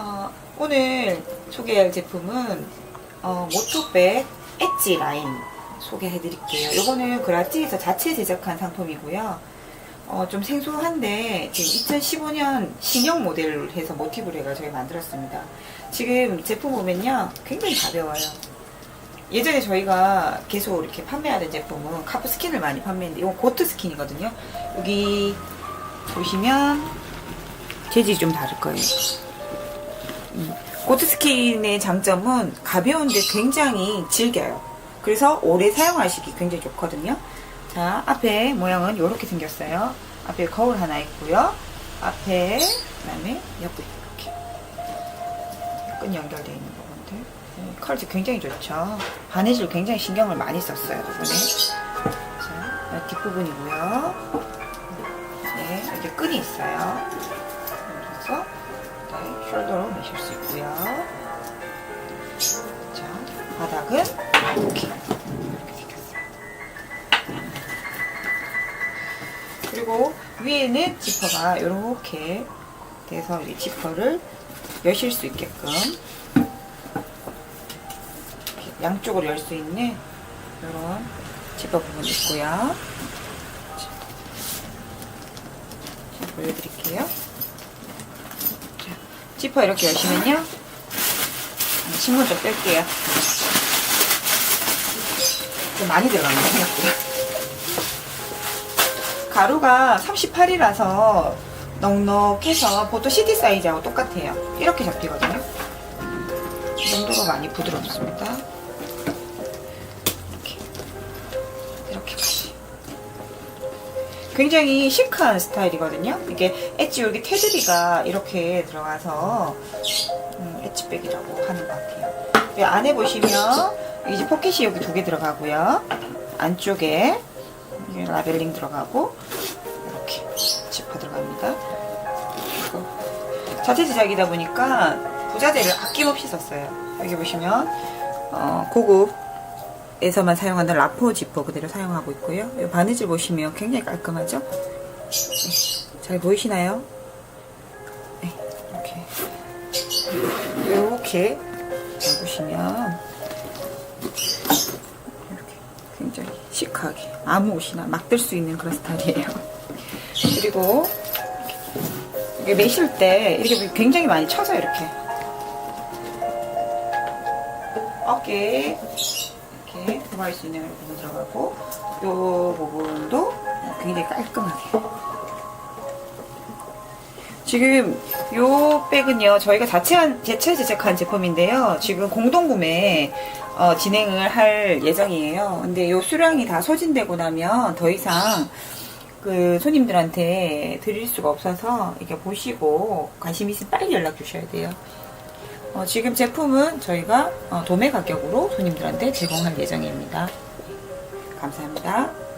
어, 오늘 소개할 제품은 어, 모토백 엣지 라인 소개해 드릴게요. 요거는 그라티에서 자체 제작한 상품이고요. 어, 좀 생소한데 지금 2015년 신형 모델을 해서 모티브를 해가지고 만들었습니다. 지금 제품 보면요. 굉장히 가벼워요. 예전에 저희가 계속 이렇게 판매하던 제품은 카프 스킨을 많이 판매했는데 이건 고트 스킨이거든요. 여기 보시면 재질이 좀 다를 거예요. 음, 고트 스킨의 장점은 가벼운데 굉장히 질겨요. 그래서 오래 사용하시기 굉장히 좋거든요. 자, 앞에 모양은 이렇게 생겼어요. 앞에 거울 하나 있고요. 앞에, 그 다음에 옆에 이렇게 끈 연결되어 있는 부분들. 음, 컬지 굉장히 좋죠. 바느질 굉장히 신경을 많이 썼어요, 이번에. 자, 뒷부분이고요. 네, 이렇게 끈이 있어요. 그래서 네, 숄더로 매실 수 있고요. 자, 바닥은 이렇게 이렇게 생겼어요. 그리고 위에는 지퍼가 이렇게 돼서 이 지퍼를 여실 수 있게끔 양쪽으로 열 수 있는 이런 지퍼 부분이 있고요. 자, 보여드릴게요. 자, 지퍼 이렇게 여시면요. 신문 좀 뺄게요. 좀 많이 들어가네요, 생각보다. 가루가 38이라서 넉넉해서 보통 CD 사이즈하고 똑같아요. 이렇게 잡히거든요. 이 정도로 많이 부드럽습니다. 굉장히 시크한 스타일이거든요. 이게 엣지 여기 테두리가 이렇게 들어가서 음, 엣지백이라고 하는 것 같아요. 이 안에 보시면 이제 포켓이 여기 두 개 들어가고요. 안쪽에 라벨링 들어가고 이렇게 지퍼 들어갑니다. 자체 제작이다 보니까 부자재를 아낌없이 썼어요. 여기 보시면 어, 고급 에서만 사용하는 라포 지퍼 그대로 사용하고 있고요. 이 바느질 보시면 굉장히 깔끔하죠? 네, 잘 보이시나요? 네, 이렇게 이렇게 잘 보시면 이렇게 굉장히 시크하게 아무 옷이나 막 들 수 있는 그런 스타일이에요. 그리고 이게 매실 때 이렇게 굉장히 많이 쳐서 이렇게 어깨에 이렇게 들어갈 수 있는 부분 들어가고 이 부분도 굉장히 깔끔하게 지금 요 백은요 저희가 자체 자체 제작한 제품인데요 지금 공동 구매 어, 진행을 할 예정이에요. 근데 요 수량이 다 소진되고 나면 더 이상 그 손님들한테 드릴 수가 없어서 이렇게 보시고 관심 있으면 빨리 연락 주셔야 돼요. 어, 지금 제품은 저희가 어, 도매 가격으로 손님들한테 제공할 예정입니다. 감사합니다.